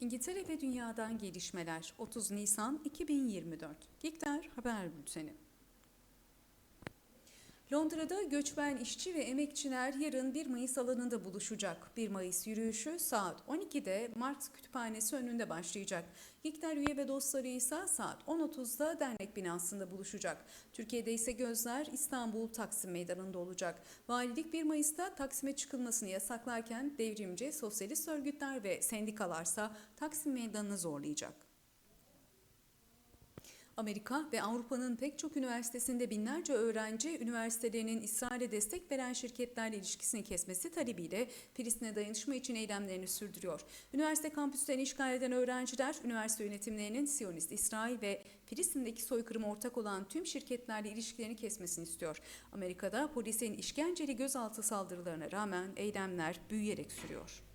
İngiltere ve dünyadan gelişmeler 30 Nisan 2024 Gikter Haber Bülteni Londra'da göçmen işçi ve emekçiler yarın 1 Mayıs alanında buluşacak. 1 Mayıs yürüyüşü saat 12'de Marx Kütüphanesi önünde başlayacak. Gikter üye ve dostları ise saat 10.30'da dernek binasında buluşacak. Türkiye'de ise gözler İstanbul Taksim Meydanı'nda olacak. Valilik 1 Mayıs'ta Taksim'e çıkılmasını yasaklarken devrimci, sosyalist örgütler ve sendikalarsa Taksim Meydanı'nı zorlayacak. Amerika ve Avrupa'nın pek çok üniversitesinde binlerce öğrenci üniversitelerinin İsrail'e destek veren şirketlerle ilişkisini kesmesi talebiyle Filistin'e dayanışma için eylemlerini sürdürüyor. Üniversite kampüslerini işgal eden öğrenciler üniversite yönetimlerinin Siyonist İsrail ve Filistin'deki soykırıma ortak olan tüm şirketlerle ilişkilerini kesmesini istiyor. Amerika'da polisin işkenceli gözaltı saldırılarına rağmen eylemler büyüyerek sürüyor.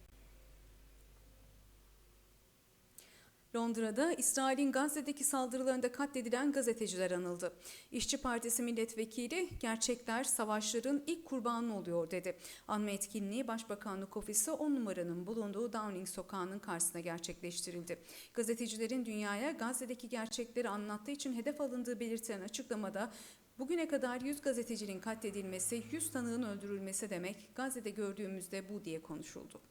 Londra'da İsrail'in Gazze'deki saldırılarında katledilen gazeteciler anıldı. İşçi Partisi milletvekili gerçekler savaşların ilk kurbanı oluyor dedi. Anma etkinliği Başbakanlık Ofisi 10 numaranın bulunduğu Downing Sokağı'nın karşısında gerçekleştirildi. Gazetecilerin dünyaya Gazze'deki gerçekleri anlattığı için hedef alındığı belirtilen açıklamada Bugüne kadar 100 gazetecinin katledilmesi, 100 tanığın öldürülmesi demek, Gazze'de gördüğümüzde bu diye konuşuldu.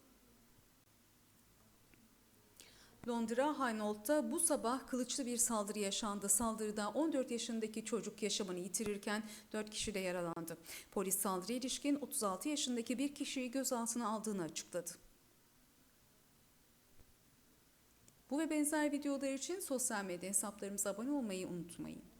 Londra Hainault'ta bu sabah kılıçlı bir saldırı yaşandı. Saldırıda 14 yaşındaki çocuk yaşamını yitirirken 4 kişi de yaralandı. Polis saldırıya ilişkin 36 yaşındaki bir kişiyi gözaltına aldığını açıkladı. Bu ve benzer videolar için sosyal medya hesaplarımıza abone olmayı unutmayın.